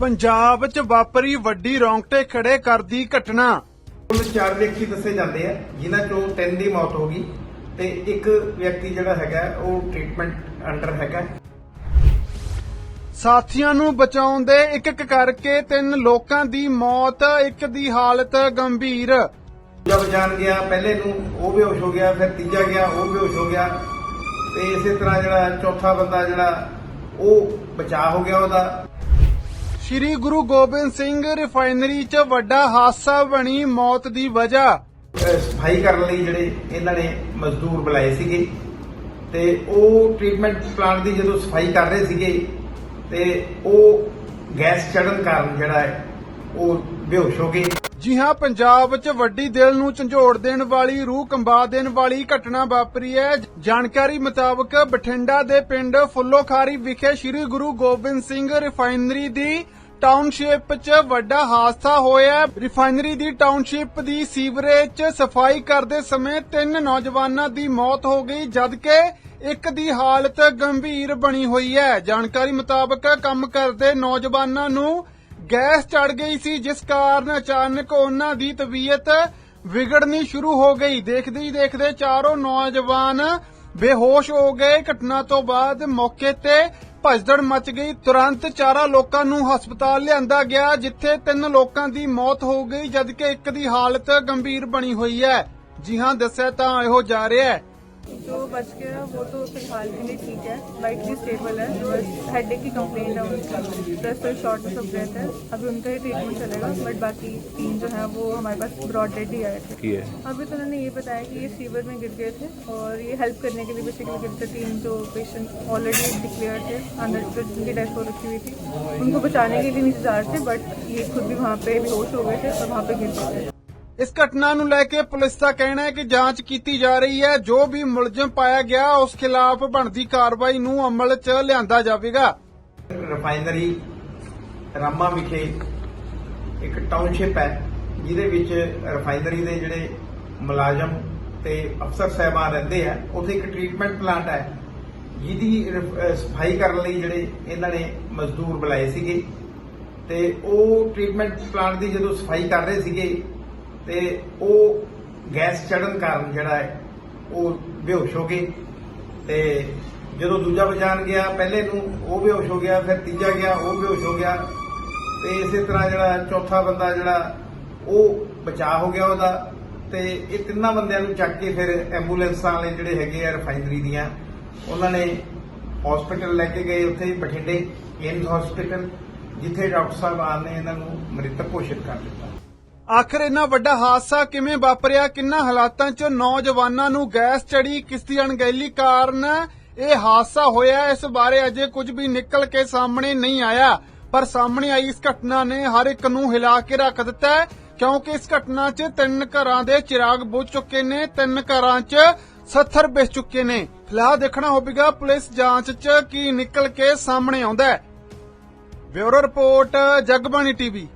ਪੰਜਾਬ 'ਚ ਵਾਪਰੀ ਵੱਡੀ ਰੌਂਗਟੇ ਖੜੇ ਕਰਦੀ ਘਟਨਾ। ਕੁੱਲ ਚਾਰ ਵਿਅਕਤੀ ਦੱਸੇ ਜਾਂਦੇ ਆ ਜਿਨ੍ਹਾਂ ਚੋਂ ਤਿੰਨ ਦੀ ਮੌਤ ਹੋ ਗਈ ਤੇ ਇੱਕ ਵਿਅਕਤੀ ਜਿਹੜਾ ਹੈਗਾ ਉਹ ਟ੍ਰੀਟਮੈਂਟ ਅੰਡਰ ਹੈਗਾ। ਸਾਥੀਆਂ ਨੂੰ ਬਚਾਉਣ ਦੇ ਇੱਕ ਇੱਕ ਕਰਕੇ ਤਿੰਨ ਲੋਕਾਂ ਦੀ ਮੌਤ ਇੱਕ ਦੀ ਹਾਲਤ ਗੰਭੀਰ। ਜਦ ਜਾਣ ਗਿਆ ਪਹਿਲੇ ਨੂੰ ਉਹ ਬੇਹੋਸ਼ ਹੋ ਗਿਆ ਫਿਰ ਤੀਜਾ ਗਿਆ ਉਹ ਬੇਹੋਸ਼ ਹੋ ਗਿਆ। ਤੇ ਇਸੇ ਤਰ੍ਹਾਂ ਜਿਹੜਾ ਚੌਥਾ ਬੰਦਾ ਜਿਹੜਾ ਉਹ ਬਚਾ ਹੋ ਗਿਆ ਉਹਦਾ। ਸ਼੍ਰੀ ਗੁਰੂ ਗੋਬਿੰਦ ਸਿੰਘ ਰਿਫਾਈਨਰੀ 'ਚ ਵੱਡਾ ਹਾਦਸਾ ਬਣੀ ਮੌਤ ਦੀ ਵਜ੍ਹਾ। ਸਫ਼ਾਈ ਕਰਨ ਲਈ ਜਿਹੜੇ ਇਹਨਾਂ ਨੇ ਮਜ਼ਦੂਰ ਬੁਲਾਏ ਸੀਗੇ ਤੇ ਉਹ ਟ੍ਰੀਟਮੈਂਟ ਪਲਾਂਟ ਦੀ ਜਦੋਂ ਸਫ਼ਾਈ ਕਰ ਰਹੇ ਸੀਗੇ ਤੇ ਉਹ ਗੈਸ ਚੜਨ ਕਾਰਨ ਜਿਹੜਾ ਹੈ ਉਹ ਬੇਹੋਸ਼ ਹੋ ਗਏ। ਜੀ ਹਾਂ ਪੰਜਾਬ 'ਚ ਵੱਡੀ ਦਿਲ ਨੂੰ ਝੰਜੋੜ ਦੇਣ ਵਾਲੀ, ਰੂਹ ਕੰਬਾ ਦੇਣ ਵਾਲੀ ਘਟਨਾ ਵਾਪਰੀ ਹੈ ਜਾਣਕਾਰੀ ਮੁਤਾਬਕ ਬਠਿੰਡਾ ਦੇ ਪਿੰਡ ਫੁੱਲੋਖਾਰੀ ਵਿਖੇ ਸ੍ਰੀ ਗੁਰੂ ਗੋਬਿੰਦ ਸਿੰਘ ਰਿਫਾਈਨਰੀ ਦੀ ਟਾਊਨਸ਼ਿਪ 'ਚ ਵੱਡਾ ਹਾਦਸਾ ਹੋਇਆ ਹੈ। ਰਿਫਾਈਨਰੀ ਦੀ ਟਾਊਨਸ਼ਿਪ ਦੀ ਸੀਵਰੇਜ 'ਚ ਸਫ਼ਾਈ ਕਰਦੇ ਸਮੇਂ ਤਿੰਨ ਨੌਜਵਾਨਾਂ ਦੀ ਮੌਤ ਹੋ ਗਈ, ਜਦਕਿ ਇੱਕ ਦੀ ਹਾਲਤ ਗੰਭੀਰ ਬਣੀ ਹੋਈ ਹੈ ਜਾਣਕਾਰੀ ਮੁਤਾਬਕ ਕੰਮ ਕਰਦੇ ਨੌਜਵਾਨਾਂ ਨੂੰ ਗੈਸ ਚੜ ਗਈ ਸੀ, ਜਿਸ ਕਾਰਨ ਅਚਾਨਕ ਉਹਨਾਂ ਦੀ ਤਬੀਅਤ ਵਿਗੜਨੀ ਸ਼ੁਰੂ ਹੋ ਗਈ। ਦੇਖਦੇ ਹੀ ਦੇਖਦੇ ਚਾਰੋਂ ਨੌਜਵਾਨ ਬੇਹੋਸ਼ ਹੋ ਗਏ। ਘਟਨਾ ਤੋਂ ਬਾਅਦ ਮੌਕੇ ਤੇ ਭਜਦੜ ਮਚ ਗਈ। ਤੁਰੰਤ ਚਾਰਾਂ ਲੋਕਾਂ ਨੂੰ ਹਸਪਤਾਲ ਲਿਆਂਦਾ ਗਿਆ, ਜਿੱਥੇ ਤਿੰਨ ਲੋਕਾਂ ਦੀ ਮੌਤ ਹੋ ਗਈ, ਜਦਕਿ ਇੱਕ ਦੀ ਹਾਲਤ ਗੰਭੀਰ ਬਣੀ ਹੋਈ ਹੈ। ਜੀ ਹਾਂ, ਦੱਸਿਆ ਤਾਂ ਇਹੋ ਜਾ ਰਿਹਾ ਹੈ। जो बच गया वो तो फ़िलहाल के लिए ठीक है। लाइटली स्टेबल है बस हेडेक की कंप्लेंट है उनकी। प्रेशर शॉर्टनेस ऑफ़ ब्रेथ है। अभी उनका ही ट्रीटमेंट चलेगा बट बाकी तीन जो है वो हमारे पास ब्रॉड डेड ही आए थे। अभी तो उन्होंने ये बताया कि ये फीवर में गिर गए थे और ये हेल्प करने के लिए बेसिकली गिर थे तीन जो पेशेंट ऑलरेडी डिक्लेयर थे अंदर जिनकी डेथ हो रखी हुई थी। उनको बचाने के लिए नीचे जा रहे थे बट ये खुद भी वहाँ पे बेहोश हो गए थे और वहाँ पे गिर गए थे। ਇਸ ਘਟਨਾ ਨੂੰ ਲੈ ਕੇ ਪੁਲਿਸ ਦਾ ਕਹਿਣਾ ਹੈ ਕਿ ਜਾਂਚ ਕੀਤੀ ਜਾ ਰਹੀ ਹੈ। ਜੋ ਵੀ ਮੁਲਜ਼ਮ ਪਾਇਆ ਗਿਆ, ਉਸ ਖਿਲਾਫ ਬਣਦੀ ਕਾਰਵਾਈ ਨੂੰ ਅਮਲ 'ਚ ਲਿਆਂਦਾ ਜਾਵੇਗਾ। ਰਿਫਾਈਨਰੀ ਰਾਮਾ ਵਿਖੇ ਇੱਕ ਟਾਊਨਸ਼ਿਪ ਹੈ, ਜਿਹਦੇ ਵਿੱਚ ਰਿਫਾਈਨਰੀ ਦੇ ਜਿਹੜੇ ਮੁਲਾਜ਼ਮ ਤੇ ਅਫਸਰ ਸਹਿਬਾਨ ਰਹਿੰਦੇ ਆ, ਉੱਥੇ ਇੱਕ ਟ੍ਰੀਟਮੈਂਟ ਪਲਾਂਟ ਹੈ, ਜਿਹਦੀ ਸਫ਼ਾਈ ਕਰਨ ਲਈ ਜਿਹੜੇ ਇਹਨਾਂ ਨੇ ਮਜ਼ਦੂਰ ਬੁਲਾਏ ਸੀਗੇ। ਤੇ ਉਹ ਟ੍ਰੀਟਮੈਂਟ ਪਲਾਂਟ ਦੀ ਜਦੋਂ ਸਫ਼ਾਈ ਕਰ ਰਹੇ ਸੀਗੇ ਤੇ ਉਹ ਗੈਸ ਚੜਨ ਕਾਰਨ ਜਿਹੜਾ ਹੈ, ਉਹ ਬੇਹੋਸ਼ ਹੋ ਗਏ। ਤੇ ਜਦੋਂ ਦੂਜਾ ਬਚਾਣ ਗਿਆ, ਪਹਿਲੇ ਨੂੰ ਉਹ ਬੇਹੋਸ਼ ਹੋ ਗਿਆ, ਫਿਰ ਤੀਜਾ ਗਿਆ, ਉਹ ਬੇਹੋਸ਼ ਹੋ ਗਿਆ। ਤੇ ਇਸੇ ਤਰ੍ਹਾਂ ਜਿਹੜਾ ਚੌਥਾ ਬੰਦਾ ਜਿਹੜਾ, ਉਹ ਬਚਾ ਹੋ ਗਿਆ ਉਹਦਾ। ਤੇ ਇਹ ਤਿੰਨਾਂ ਬੰਦਿਆਂ ਨੂੰ ਚੱਕ ਕੇ ਫਿਰ ਐਂਬੂਲੈਂਸਾਂ ਵਾਲੇ ਜਿਹੜੇ ਹੈਗੇ ਆ, ਰਿਫਾਈਨਰੀ ਦੀਆਂ, ਉਹਨਾਂ ਨੇ ਹਸਪੀਟਲ ਲੈ ਕੇ ਗਏ ਉੱਥੇ ਬਠਿੰਡੇ ਏਮਸ ਹਸਪੀਟਲ, ਜਿੱਥੇ ਡਾਕਟਰ ਸਾਹਿਬ ਆਨ ਨੇ, ਇਹਨਾਂ ਨੂੰ ਮ੍ਰਿਤਕ ਘੋਸ਼ਿਤ ਕਰ ਦਿੱਤਾ। ਆਖਰ ਇੰਨਾ ਵੱਡਾ ਹਾਦਸਾ ਕਿਵੇਂ ਵਾਪਰਿਆ? ਕਿੰਨਾ ਹਾਲਾਤਾਂ 'ਚ ਨੌਜਵਾਨਾਂ ਨੂੰ ਗੈਸ ਚੜੀ ਕਿਸ ਦੀ ਅਣਗਹਿਲੀ ਕਾਰਨ? ਇਹ ਹਾਦਸਾ ਹੋਇਆ, ਇਸ ਬਾਰੇ ਅਜੇ ਕੁਝ ਵੀ ਨਿਕਲ ਕੇ ਸਾਹਮਣੇ ਨਹੀਂ ਆਇਆ। ਪਰ ਸਾਹਮਣੇ ਆਈ ਇਸ ਘਟਨਾ ਨੇ ਹਰ ਇੱਕ ਨੂੰ ਹਿਲਾ ਕੇ ਰੱਖ ਦਿੱਤਾ ਹੈ, ਕਿਉਂਕਿ ਇਸ ਘਟਨਾ 'ਚ ਤਿੰਨ ਘਰਾਂ ਦੇ ਚਿਰਾਗ ਬੁਝ ਚੁੱਕੇ ਨੇ, ਤਿੰਨ ਘਰਾਂ 'ਚ ਸੱਥਰ ਵਿਛ ਚੁੱਕੇ ਨੇ। ਫਿਲਹਾਲ ਦੇਖਣਾ ਹੋਵੇਗਾ ਪੁਲਿਸ ਜਾਂਚ 'ਚ ਕੀ ਨਿਕਲ ਕੇ ਸਾਹਮਣੇ ਆਉਂਦਾ ਹੈ। Bureau report, Jagbani TV.